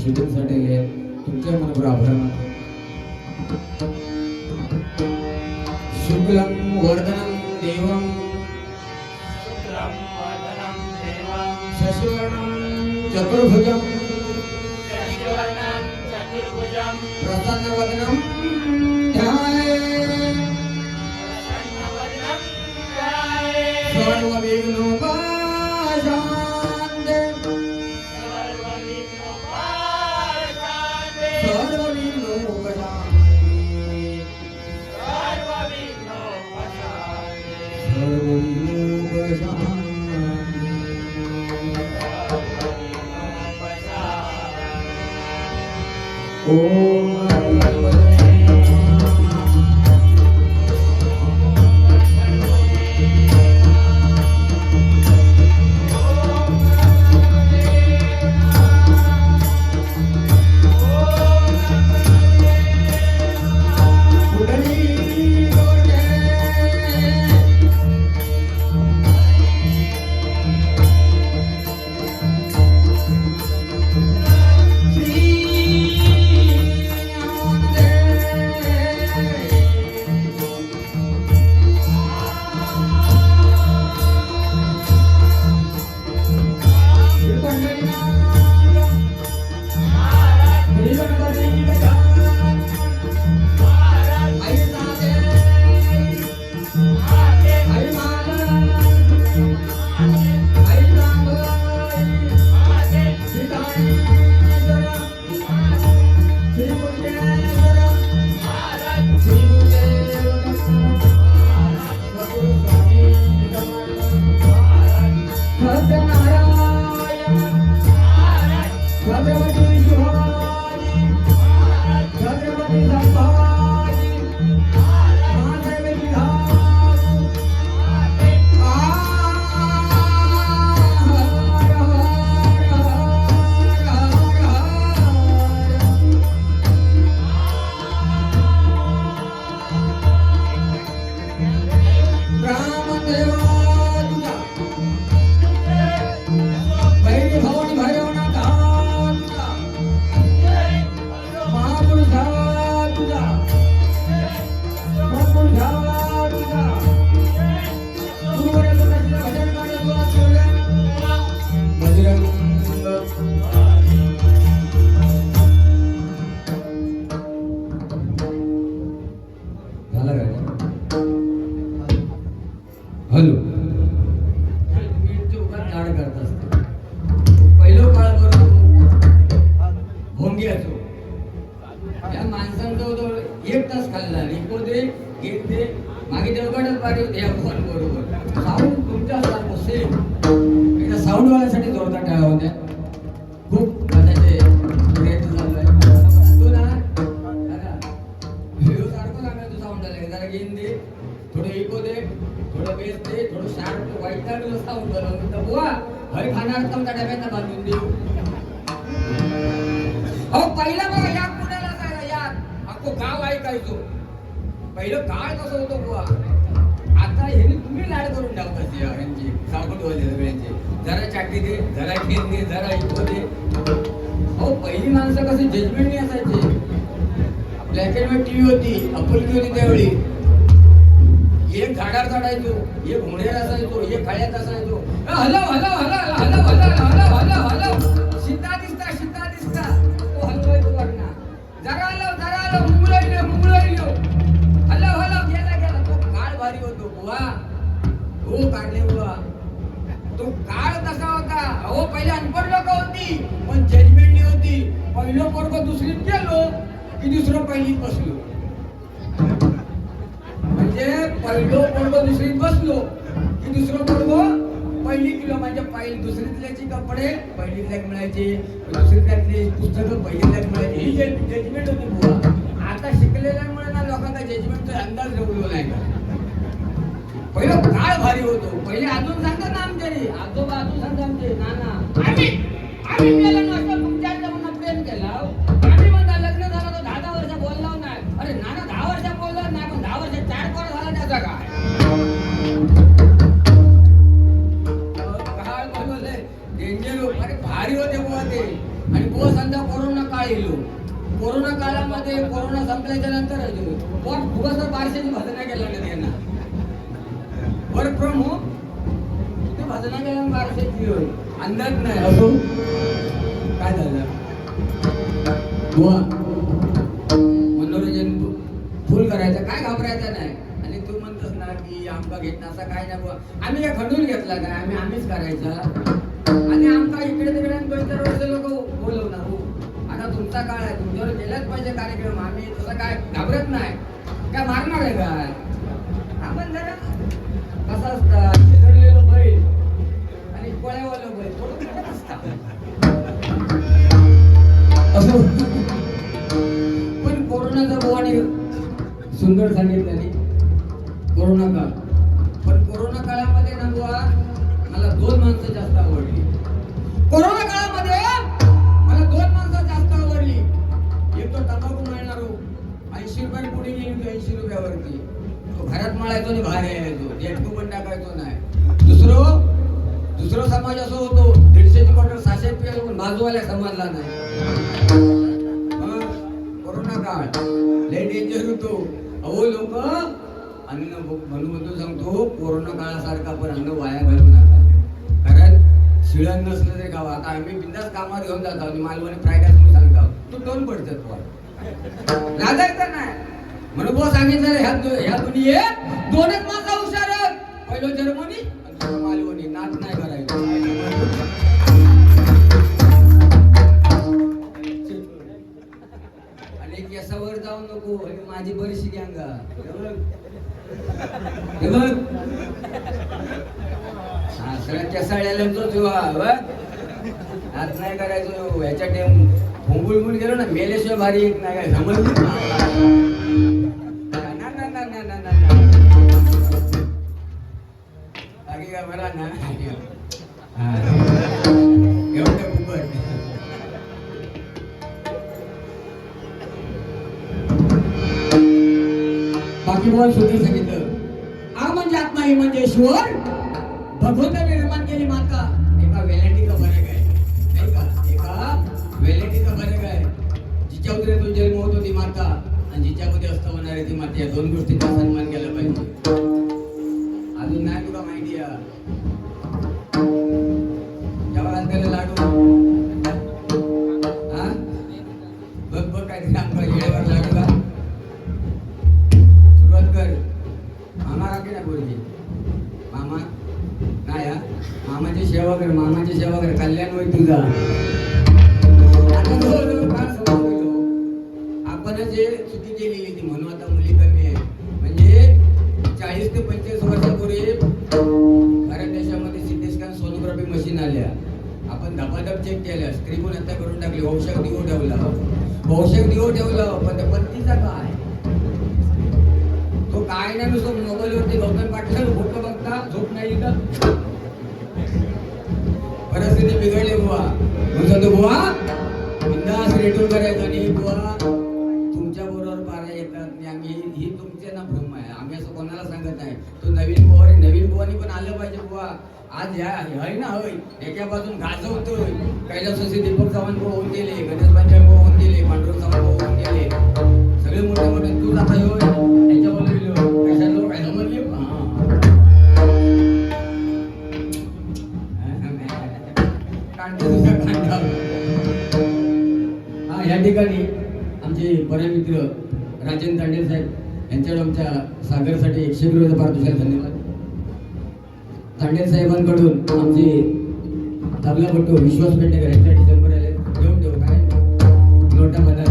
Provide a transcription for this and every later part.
शूटिंगसाठी हे तुमच्या मनोबर आभार मानतो शुक्लम वर्धनम देवम शशिवर्णम चतुर्भुजम प्रसन्न वदनम Oh, शार्प वाईट काढून साऊंड बनवून तर बुवा हरी खाणार तुमच्या डब्यांना बांधून देऊ. अहो पहिला बघा या पुण्याला जायला याक अख्खो गाव ऐकायचो. पहिलं काय कसं होतं बुवा? आता हे तुम्ही लाड करून टाकतात यांची सावकटवाले सगळ्यांचे. जरा चाटी दे जरा खेळ दे जरा इको दे. अहो पहिली माणसं कशी जजमेंटनी असायचे? ब्लॅक अँड व्हाईट टीव्ही होती अपुलकी होती त्यावेळी. एक झाडा चढायचो एक घोड्यावर असायचो एक काळ्यात असायचो. अ, हलव हलव हलव हलव हलव हलव हलव हलव शिद्धा दिसता शिद्धा दिसता. तो हलवायचो वरना जरा हलव जरा हलव मुंगळायलो मुंगळायलो हलव हलव गेला गेला. तो काळ भारी होतो बुवा. हो काढले बुवा. तो काळ कसा होता. अहो पहिले अनपढ लोक होती पण जजमेंटली होती. पहिलं पोरग दुसरीत गेलो की दुसरं पहिलीत बसलो. म्हणजे पहिलो पडलो दुसरीत बसलो. की दुसरं पडलो पहिली किलो म्हणजे पहिली दुसरीतल्याचे कपडे पहिलीतल्याक मिळायचे दुसरीतल्यातले पुस्तकं पहिलीतल्याक मिळायची. ही जजमेंट होती बुवा. आता शिकलेल्यामुळे ना लोकांना जजमेंटचा अंदाज ठेवलो नाही. पहिलं काळ भारी होतो. पहिले अजून सांगा ना आमच्यानी. आजोबा अजून सांगा आमचे नाना आम्ही आम्ही मेला नसतो तुमच्या म्हणून प्रेम केला. आम्ही म्हणता लग्न झालं तो दहा दहा वर्ष बोललो नाही. अरे नाना दहा वर्ष कोण झाला काय काळ बोलवलंय डेंजर अरे भारी होते बुवा ते. आणि बुवा समजा कोरोना काळ येलो कोरोना काळामध्ये कोरोना संपल्याच्या नंतर पण बुवा सर भजना केला ना त्यांना. वर्क फ्रॉम होम ते भजना केला बारशेची अंदाज नाही. असो? आमका घेतला असा काय नाही बुवा. आम्ही काय खंडून घेतला काय? आम्ही आम्हीच करायचा. आणि आमका इकडे तिकडे दोन चार वर्ष लोक बोलवणार. हो. आता तुमचा काळ आहे. तुमच्यावर केलाच पाहिजे कार्यक्रम आम्ही तसं काय घाबरत नाही. काय मारणार आहे काय? आपण जरा कसं असतं शेजारलेलं बैल आणि पळ्यावरलं बैल थोडं फरक असं. पण कोरोनाचा बुवाने सुंदर सांगितलं नाही कोरोना काळ. पण कोरोना काळामध्ये ना बुवा मला दोन माणसं जास्त आवडली. कोरोना काळामध्ये मला दोन माणसं जास्त आवडली. एक तो तंबाखू मिळणार ऐंशी रुपये पुढे येईल ऐंशी रुपयावरती. तो घरात मळायचो आणि बाहेर यायचो. जेटकू पण टाकायचो नाही. दुसरं दुसरं समाज असं होतो. दीडशेची बॉटल सहाशे रुपये पण बाजूवाल्या समाजला नाही. कोरोना काळ. लय डेंजर होतो. अहो लोक अन्न म्हणून म्हणतो सांगतो हो, कोरोना काळासारखा पण अन्न वाया घालू नका. कारण शिळण नसलं तरी गाव आता आम्ही बिंदास कामावर घेऊन जातो आणि मालवणी फ्राईड राईस म्हणून सांगतो. तो दोन पडतात पण लागायचं नाही. म्हणून बुवा सांगितलं ह्या ह्या दुनियेत दोनच माणसं हुशार पहिलं जर्मनी आणि मालवणी. नाच नाही माझी बरीशी गँगा हे बघ. हा सगळ्या केसाळ्याला तोच बघ. आज नाही करायचो. ह्याच्या टेम भोंगुळमुळ गेलो ना मेल्याशिवाय भारी एक नाही काय समजलं बाकी बोल सांगितलं. आ म्हणजे आत्मा ही म्हणजे ईश्वर. भगवंत निर्माण केली माता. एका वेलांटीचा फरक आहे? नाही का? एका वेलांटीचा फरक आहे? जिच्या उदरातून जन्म होतो ती माता आणि जिच्यामध्ये असतं होणारी ती माती या दोन गोष्टींचा सन्मान केला पाहिजे. अजून नाही तुला माहिती आहे. कर मामाची सेवा कर कल्याण होईल तुझा. आपण जे चुकी केलेली ती म्हणून आता मुली कमी आहे. म्हणजे चाळीस ते पंचेचाळीस वर्षापूर्वी भारत देशामध्ये सिटी स्कॅन सोनोग्राफी मशीन आल्या. आपण धपाधप चेक केल्या. स्त्री पण हत्या करून टाकली? औषध दिवो ठेवला. औषध दिवो ठेवला पण त्या पत्नीचा काय? तो काय नाही नुसतं मोबाईलवरती गौतम पाटील फोटो बघता झोप नाही का परिस्थिती बिघडली बुवा. म्हणून सांगतो बुवा बिंदास रेटून करायचं आणि बुवा तुमच्या बरोबर पारा येतात आम्ही ही तुमचे ना भ्रम आहे. आम्ही असं कोणाला सांगत नाही. तो नवीन बुवा नवीन बुवानी पण आलं पाहिजे बुवा. आज ह्या हय ना हय. एकापासून गाजवतोय कैलास कैलासवासी दीपक चव्हाण भाऊ होऊन गेले गणेश पंचायत भाऊ होऊन गेले पांडुरंग चव्हाण भाऊ होऊन गेले. सगळे मोठे मोठे तू आता येऊ? त्याच्याबरोबर राजेंद्र तांडेल साहेब यांच्याकडे आमच्या सागरसाठी एकशे एक फार दुसऱ्या धन्यवाद. तांडेल साहेबांकडून आमचे तबलापट्टू विश्वास पेंडेकर यांच्यासाठी शंभर आले. घेऊन ठेव काय? नोटा बदलणार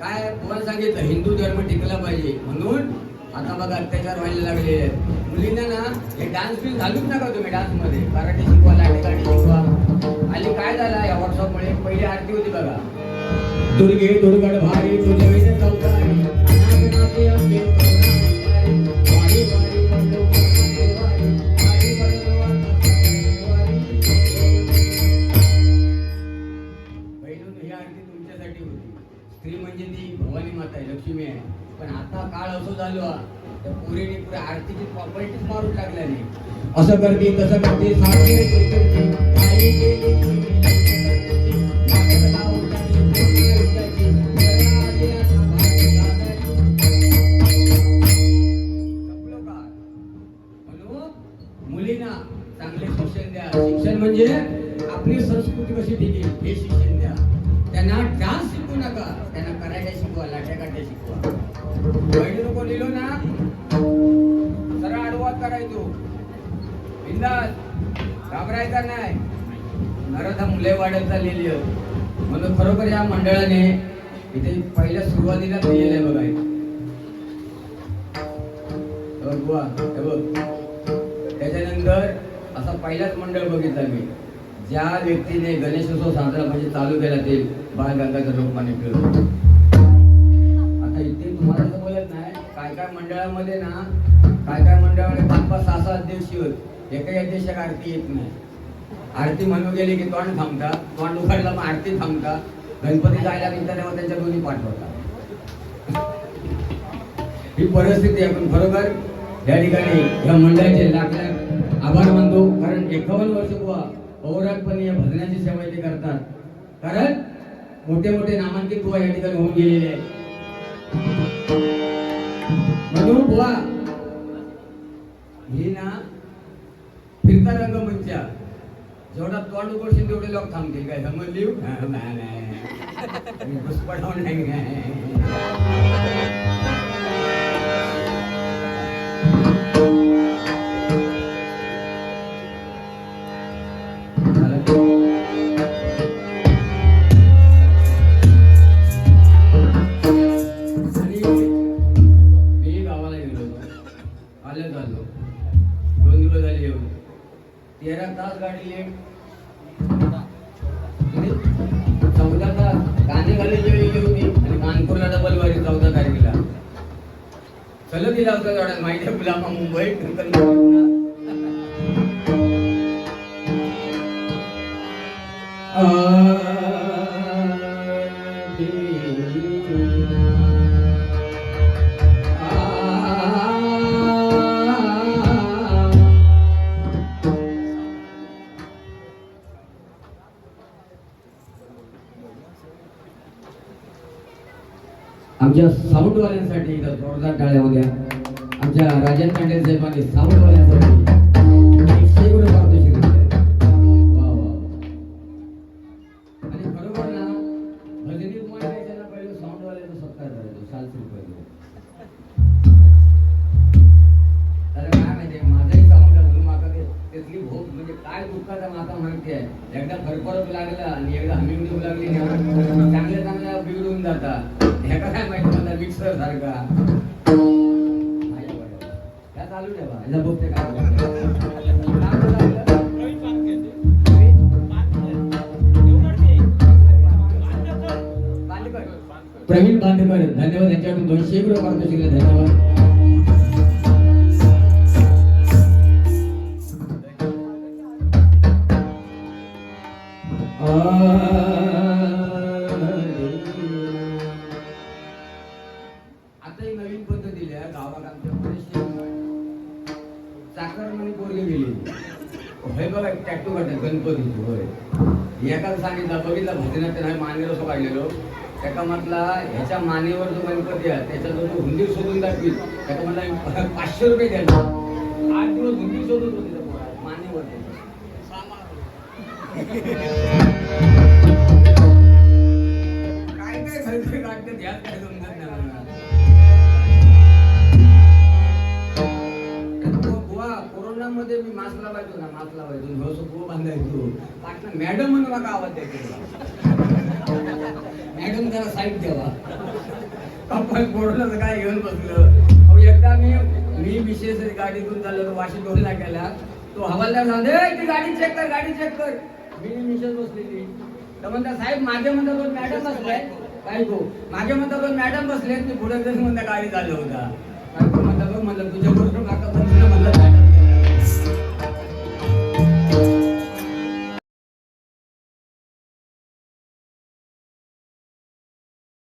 काय? तुम्हाला सांगितलं हिंदू धर्म टिकला पाहिजे म्हणून आता बघा अत्याचार व्हायला लागले आहेत. मुलींना ना हे डान्स बिन्स घालूच नका तुम्ही डान्समध्ये मराठी शिकवा लाटे शिकवा आणि काय झालं या व्हॉट्सअपमुळे पहिली आरती होती बघा दुर्गे दुर्गड भारी तुझे पहिलं ही आरती तुमच्यासाठी होती स्त्री म्हणजे ती भवानी माता आहे लक्ष्मी आहे पण आता काळ असो झालो हा. त्या पोरीने पुढे आरतीची प्रॉपर्टीच मारून टाकल्याने. असं करते तसं करते मुलींना चांगले शिक्षण द्या. शिक्षण म्हणजे आपली संस्कृती कशी टिकेल हे शिक्षण द्या. त्यांना डान्स बिंदास. घाबरायचा नाही. नरदा मुले वाढत चाललेली आहेत. म्हणून खरोखर या मंडळाने इथे पहिल्या सुरुवातीला लिहिलेलं आहे बघा बुवा, हे बघ त्याच्यानंतर असा पहिलाच मंडळ बघितला मी. ज्या व्यक्तीने गणेशोत्सव साजरा म्हणजे चालू केला ते बाळ गंगाधर लोकमान्य टिळक. आता इथे तुम्हाला असं बोलत नाही काय काय मंडळामध्ये ना काय काय मंडळामध्ये पाच पाच सहा सहा अध्यक्ष होत एकाही अध्यक्षाला आरती येत नाही. आरती म्हणून गेली की तोंड थांबता तोंड उघडलं मग आरती थांबता गणपती जायला निघता तेव्हा त्यांच्या दोन्ही पाठवतात ही परिस्थिती आहे पण खरोखर या ठिकाणी या मंडळाचे लाख लाख आभार मानतो. कारण एकावन्न वर्ष बुवा औरागपणे या भजनाची सेवा इथे करतात. कारण मोठे मोठे नामांकित बुवा या ठिकाणी होऊन गेलेले आहेत. म्हणून बुवा ही ना फिरता रंगमंच जेवढा तोंड उघडशील तेवढे लोक थांबतील. काय समजली? नाही, नाही. काय होता गाड्या माहिती आहे गुलामा मुंबई आमच्या साऊंडवाल्यांसाठी इथं जोरदार टाळ्या होत्या आमच्या राजन पांडे साहेबांनी साऊंडवाल्यांसाठी एकशे प्रवीण बांदेकर धन्यवाद यांच्याकडून दोनशे रुपये पारितोषिक दिले. धन्यवाद. आता एक नवीन पद्धत दिली आहे गावात आमच्या बरेचसे म्हणे पोरगे गेली. हे बघा टॅटू काढतात गणपतीची होय. एकाला सांगितलं बघितलं भजनात नाही मानेवर असं काढलेलो. त्याका म्हटला ह्याच्या मानेवर जो गणपती आहे त्याच्या जो हुंदीर शोधून दाखवी त्याका म्हटला पाचशे रुपये द्यायला आठ दिवस हुंदीर शोधून होती मानेवर काय काय खर्च काय समजत मला. बुवा कोरोनामध्ये मी मास्क लावायचो ना मास्क लावायचो ह्यो बुवा बांधायचो. पाटणा मॅडम म्हणून मला आवाज द्यायचे. मॅडम जरा साईड द्यावा आपण कोरोनाचं काय घेऊन बसलो. एकदा मी मी विशेष गाडीतून चाललो होतो वाशी टोलला गेला. तो हवालदार सांगते ती गाडी चेक कर गाडी चेक कर. मी मिशेस बसलेली. तर म्हणता साहेब माझ्या म्हणता दोन मॅडम बसलाय काय गो मागे म्हणता दोन मॅडम बसले मी पुढे म्हणता गाडी चालू होता.